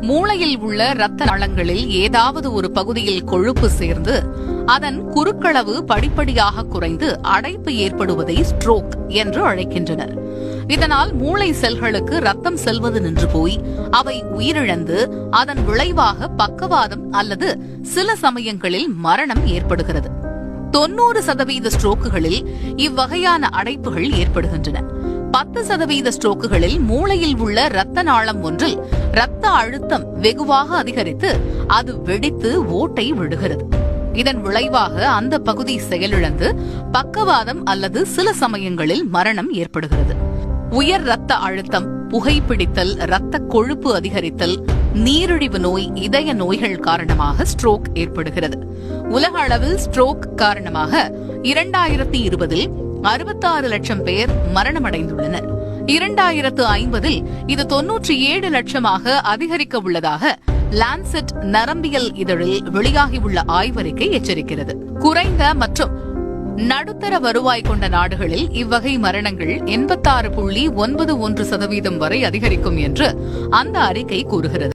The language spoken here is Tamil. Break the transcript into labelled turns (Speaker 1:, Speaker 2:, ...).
Speaker 1: மூளையில் உள்ள இரத்த நாளங்களில் ஏதாவது ஒரு பகுதியில் கொழுப்பு சேர்ந்து அதன் குறுக்களவு படிப்படியாக குறைந்து அடைப்பு ஏற்படுவதை ஸ்ட்ரோக் என்று அழைக்கின்றனர். இதனால் மூளை செல்களுக்கு ரத்தம் செல்வது நின்று போய் அவை உயிரிழந்து அதன் விளைவாக பக்கவாதம் அல்லது சில சமயங்களில் மரணம் ஏற்படுகிறது. தொன்னூறு சதவீத ஸ்ட்ரோக்குகளில் இவ்வகையான அடைப்புகள் ஏற்படுகின்றன. பத்து சதவீத ஸ்ட்ரோக்குகளில் மூளையில் உள்ள இரத்த நாளம் ஒன்றில் இரத்த அழுத்தம் வெகுவாக அதிகரித்து அது வெடித்து ஓட்டை விடுகிறது. இதன் விளைவாக அந்த பகுதி செயலிழந்து பக்கவாதம் அல்லது சில சமயங்களில் மரணம் ஏற்படுகிறது. உயர் இரத்த அழுத்தம் புகைப்பிடித்தல் இரத்த கொழுப்பு அதிகரித்தல் நீரிழிவு நோய் இதய நோய்கள் காரணமாக ஸ்ட்ரோக் ஏற்படுகிறது. உலக அளவில் ஸ்ட்ரோக் காரணமாக இரண்டாயிரத்தி இருபதில் அறுபத்தாறு லட்சம் பேர் மரணமடைந்துள்ளனர். இரண்டாயிரத்து ஐம்பதில் இது தொன்னூற்றி ஏழு லட்சமாக அதிகரிக்க உள்ளதாக லான்செட் நரம்பியல் இதழில் வெளியாகியுள்ள ஆய்வறிக்கை எச்சரிக்கிறது. குறைந்த மற்றும் நடுத்தர வருவாய் கொண்ட நாடுகளில் இவ்வகை மரணங்கள் எண்பத்தாறு புள்ளி ஒன்பது ஒன்று சதவீதம் வரை அதிகரிக்கும் என்று அந்த அறிக்கை கூறுகிறது.